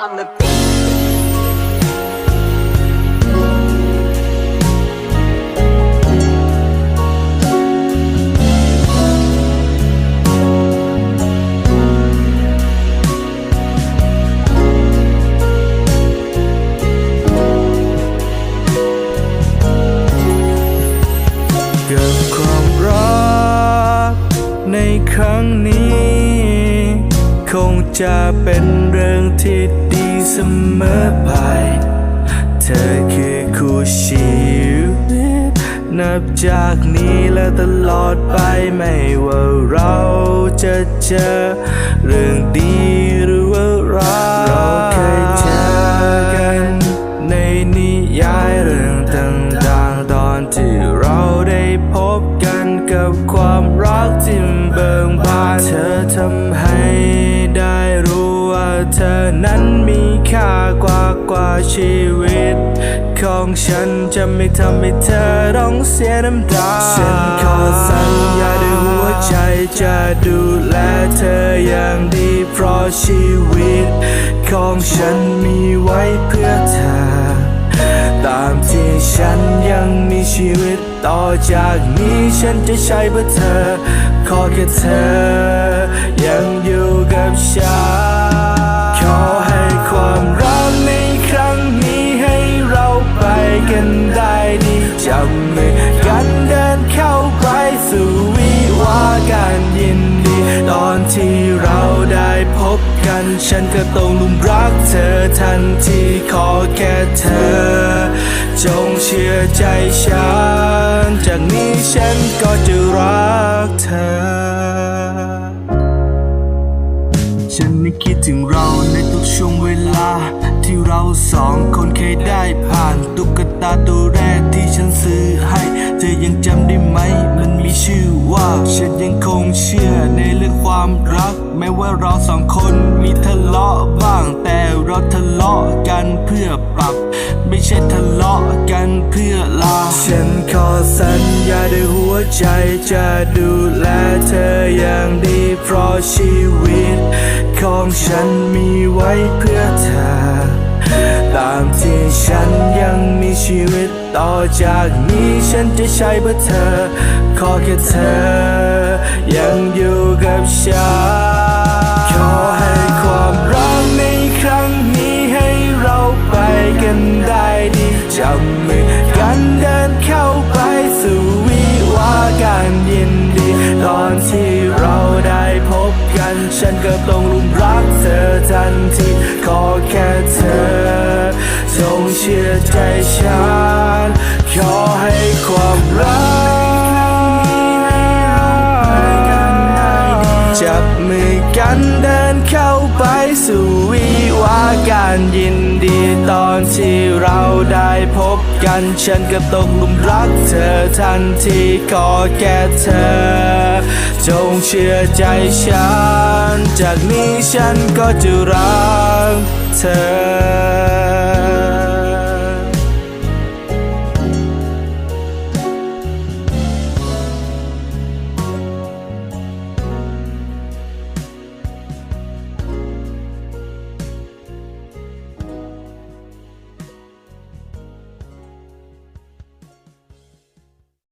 on the beat. กับความรักในครั้งนี้ คงจะเป็นเรื่องที่ เสมอไป เธอคือคู่ชีวิต นับจากนี้และตลอดไปไม่ว่าเราจะเจอ เรื่องดีหรือว่าร้ายเราเคยเจอกัน ในนิยายเรื่องต่างๆตอนที่เราได้พบกันกับความรักที่เบิ่งบานเธอทำให้ได้รู้ว่าเธอนั้นมี ค่ากว่ากว่าชีวิต ของฉันจะไม่ทำให้เธอต้องเสียน้ำตา ฉันขอสัญญาด้วยหัวใจจะดูแลเธออย่างดี เพราะชีวิต ของฉันมีไว้เพื่อเธอ ตามที่ฉันยังมีชีวิตต่อจากนี้ฉันจะใช้เพื่อเธอ ขอแค่เธอ ยังอยู่กับฉัน ที่เราได้พบกัน ฉันก็ต้องลุ่มรักเธอทันทีขอแค่เธอ จงเชื่อใจฉัน จากนี้ฉันก็จะรักเธอ ฉันนึกคิดถึงเราในทุกช่วงเวลา ที่เราสองคนเคยได้ผ่านตุ๊กตาตัวแรกที่ฉันซื้อให้ เธอยังจำได้ไหม ว่าฉันยังคงเชื่อในเรื่องความรัก แม้ว่าเราสองคนมีทะเลาะบ้าง แต่เราทะเลาะกันเพื่อปรับ ไม่ใช่ทะเลาะกันเพื่อลา ฉันขอสัญญาด้วยหัวใจจะดูแลเธออย่างดีเพราะชีวิต ของฉันมีไว้เพื่อเธอ ชีวิตต่อจากนี้ฉันจะใช้เพื่อเธอ ขอแค่เธอ ยังอยู่กับฉันขอให้ความรักในครั้งนี้ให้เราไปกันได้ดีจับมือกันเดินเข้าไปสู่วิวากันยินดีตอนที่ เชื่อใจฉันขอให้ความรักจับมือกันเดินเข้าไปสู่วิวาการยินดีตอนที่เราได้พบกันฉันก็ตกหลุมรักเธอทันทีขอแค่เธอ จงเชื่อใจฉัน จากนี้ฉันก็จะรักเธอ